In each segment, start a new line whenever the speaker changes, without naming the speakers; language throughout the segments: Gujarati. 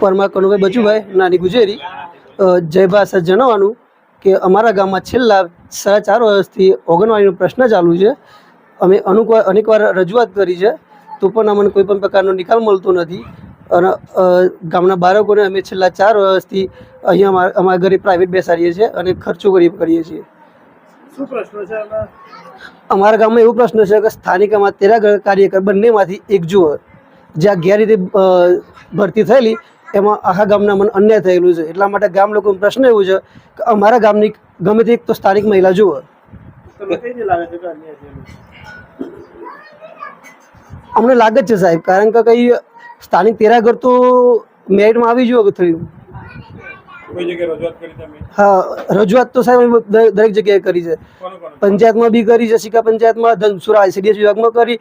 પરમા કનુભાઈ બચુભાઈ નાની ગુજેરી. અ, જય ભાષા જણાવવાનું કે અમારા ગામમાં છેલ્લા સાડા ચાર વર્ષથી ઓગણવાડીનો પ્રશ્ન ચાલુ છે. અમે અનુક અનેકવાર રજૂઆત કરી છે. તો પણ અમને કોઈ પણ પ્રકારનો નિકાલ મળતો નથી. અને ગામના બાળકોને અમે છેલ્લા ચાર વર્ષથી અહીંયા અમારા અમારા ઘરે પ્રાઇવેટ બેસાડીએ છીએ અને ખર્ચો કરી કરીએ છીએ.
શું પ્રશ્ન છે
અમારા ગામમાં એવો પ્રશ્ન છે કે સ્થાનિકમાં તેરા ઘર કાર્યકર બંનેમાંથી એક જુઓ. જ્યાં ગેરરીતે અ, ભરતી થયેલી એમાં આખા ગામના મને અન્યાય થયેલું છે. એટલા માટે ગામ લોકોનો પ્રશ્ન એવું છે કે અમારા ગામની ગમે તે એક તો સ્થાનિક મહિલા જુઓ. અમને લાગે જ છે સાહેબ કારણ કે કંઈ સ્થાનિક તેરા ઘર તો મેરિટમાં આવી જુઓ કે થયું.
કોઈ જગ્યાએ રજૂઆત કરી તમે?
હા રજૂઆત તો સાહેબ દરેક જગ્યાએ કરી છે. પંચાયતમાં બી કરી છે સિક્કા પંચાયતમાં ધનસુરા આઈસીડીએસ વિભાગમાં કરી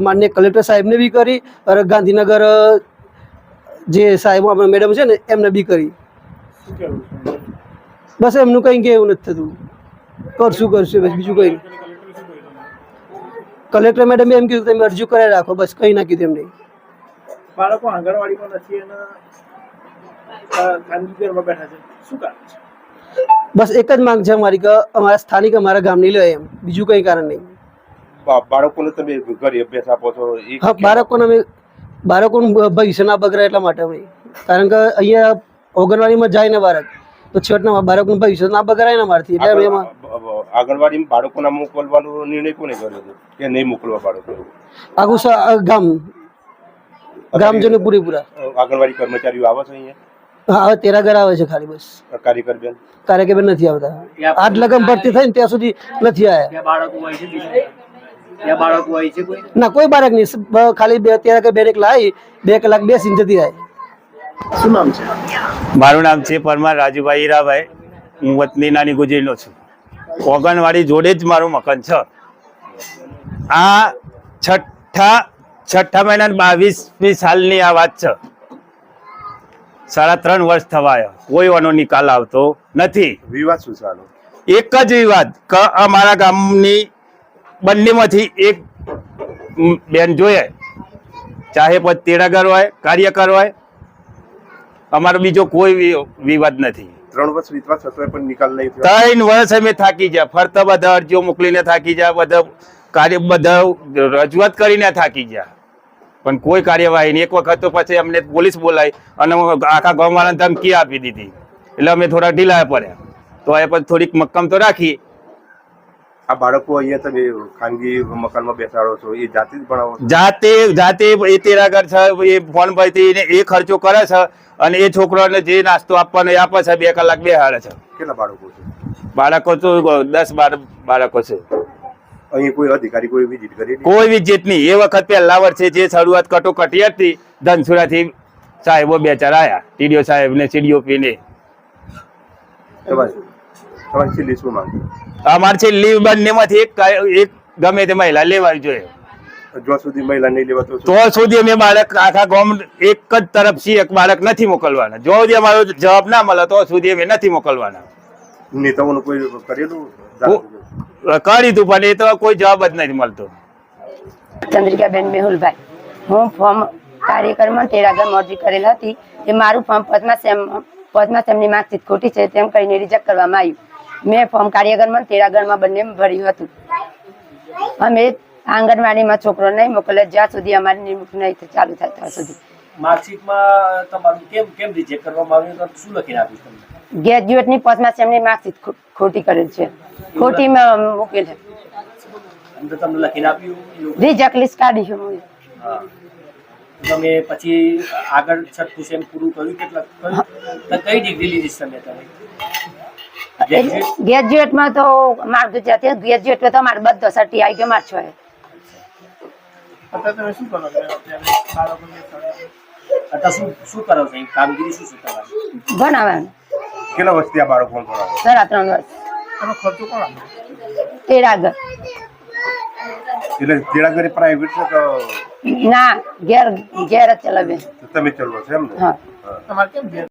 માન્ય કલેક્ટર સાહેબને બી કરી અને ગાંધીનગર જે સાહેબ આપણા મેડમ છે ને એમને બી કરી. બસ એમનું કંઈ કહેવું નથી થતું. કરશું કરશું બસ બીજું કંઈ.
કલેક્ટરે
મેડમે એમ કીધું તમે અરજી કરાવી રાખો. બસ કંઈ ના કીધું એમને.
બાળકો આંગણવાડીમાં નથી અને અ, ખાનગી ઘરમાં બેઠા છે. શું કારણ છે?
બસ એક જ માંગ છે અમારી કે અમારા સ્થાનિક અમારા ગામની લે એમ. બીજું કંઈ કારણ નહીં.
બાળકોને તમે ઘરે અભ્યાસ આપો છો
હા બાળકોને અમે બાળકોનું ભવિષ્ય ના બગડે એટલા માટે અમે. કારણ કે અહીંયા ઓગણવાડીમાં જાય ને બાળક. તો છેવટના બાળકનું ભવિષ્ય ના બગડાય ને મારથી એટલે અમે એમાં
આગળ- આંગણવાડીમાં બાળકોના મોકલવાનો નિર્ણય કોને કર્યો હતો કે નહીં મોકલવા બાળકો?
આખું ગામ. ગ્રામજનો પૂરેપૂરા.
આંગણવાડી કર્મચારીઓ આવે છે અહીંયા?
હા હવે તેરા ઘર આવે છે ખાલી બસ.
કારીગર બેન
કાર્યકર નથી આવતા. આજ લગન ભરતી થઈને ત્યાં સુધી નથી આવ્યા
બાળકો હોય છે બીજા? ત્યાં બાળકો હોય છે કોઈ?
ના કોઈ બાળક નહીં. ખાલી બે તેરા કે બે કલાક આવી બે કલાક બેસીને જતી રહે.
શું નામ છે?
મારું નામ છે પરમાર રાજુભાઈ હીરાભાઈ. હું વતની નાની ગુજરીનો છું. ઓગણવાડી જોડે જ મારું મકાન છે. આ છઠ્ઠા છઠ્ઠા મહિના બાવીસમી સાલની આ વાત છે. સાડા ત્રણ વર્ષ થવા આવ્યા કોઈ વાનો નિકાલ આવતો નથી.
વિવાદ શું ચાલો
એક જ વિવાદ. કે અમારા ગામની બંનેમાંથી એક બેન જોઈએ ચાહે પછી તેડાગર હોય કાર્યકર હોય. અમારો બીજો કોઈ વિવાદ નથી.
ત્રણ વર્ષ વીતવા છતાંય પણ નિકાલ નહીં
ત્રણ વર્ષ અમે થાકી ગયા. ફરતા બધા અરજીઓ મોકલીને થાકી ગયા. બધા કાર્ય બધા રજૂઆત કરીને થાકી ગયા. પણ કોઈ કાર્યવાહી નહીં. એક વખત તો પછી અમને પોલીસ બોલાવી અને આખા ગામવાળાને ધમકી આપી દીધી. એટલે અમે થોડા ઢીલા પડ્યા. તો એ પછી થોડીક મક્કમ તો રાખી.
આ બાળકો અહીંયા તમે ખાનગી મકાનમાં બેસાડો છો એ જાતે જ ભણાવો
જાતે જાતે એ તેરાગર છે એ ફોન પરથી એ ખર્ચો કરે છે અને એ છોકરાને જે નાસ્તો આપવાનો એ આપે છે બે કલાક બેહાડે છે.
કેટલા બાળકો છે?
બાળકો તો દસ બાર બાળકો છે.
અહીં કોઈ અધિકારી કોઈ વિઝિટ કરી?
કોઈ વિજેત નહીં. એ વખત પહેલા વર્ષે જે શરૂઆત કટોકટી હતી ધનસુરાથી સાહેબો બે ચાર આયા. ટીડીઓ સાહેબ ને ને.
છેલ્લી શું માંગ?
અમારે છે લીવ બંનેમાંથી એક એક ગમે તે મહિલા લેવાવી જોઈએ.
જ્યાં સુધી મહિલા નહીં લેવા તો
સુધી અમે બાળક આખા ગામ એક જ તરફથી એક બાળક નથી મોકલવાના. જો સુધી અમારો જવાબ ના મળે તો સુધી અમે નથી મોકલવાના.
નેતાઓનું કોઈ કરેલું?
કરી તું પણ એ તો કોઈ જવાબ જ નથી મળતો.
ચંદ્રિકાબેન મેહુલભાઈ, હું ફોર્મ કાર્યક્રમમાં તેરાગરમાં અરજી કરેલ હતી. એ મારું ફોર્મ પદ્મા સેમ પદ્મા સેમની માર્કશીટ ખોટી છે, તેમ કહીને રિજેક્ટ કરવામાં આવ્યું. મેં ફોર્મ કાર્યક્રમમાં તેરાગરમાં બંને ભર્યું હતું. અમે આંગણવાડીમાં છોકરો નહીં મોકલે, જ્યાં સુધી અમારી નિમણૂક નહીં ચાલુ થાય, ત્યાં સુધી.
માર્કશીટમાં તમારું કેમ કેમ રિજેક્ટ કરવામાં આવ્યું તો શું લખીને આપ્યું તમને?
ગ્રેજ્યુએટની પદ્મા સેમની માર્કશીટ ખોટી કરેલ છે. ખોટી મેં મૂકેલ છે.
અંદર તમને લખીને આપ્યું?
રિજેક્ટ લિસ્ટ કાઢી છે
હા. તમે પછી આગળ છઠ્ઠું સેમ પૂરું કર્યું? કેટલા તો કઈ ડિગ્રી લીધી છે તમે તમે?
ગ્રેજ્યુએટમાં તો મારું તો જાતે ગ્રેજ્યુએટ તો મારે બધો સર્ટી આવી ગયો માર છો
અત્યારે તમે શું કરો છો? અત્યારે
શું શું કરો છો? કામગીરી શું શું તમારી?
ભણાવવાનું.
કેટલા વર્ષથી આ બાળકો ભણાવો?
સાડા ત્રણ વર્ષ.
તમે ખર્ચો કોણ
આગળ
એટલે તેડાગરી પ્રાઇવેટ છે તો
ના ઘેર ઘેર ચલાવે.
તમે ચલાવો છો એમ ને
હા.
તમારે કેમ ઘેર?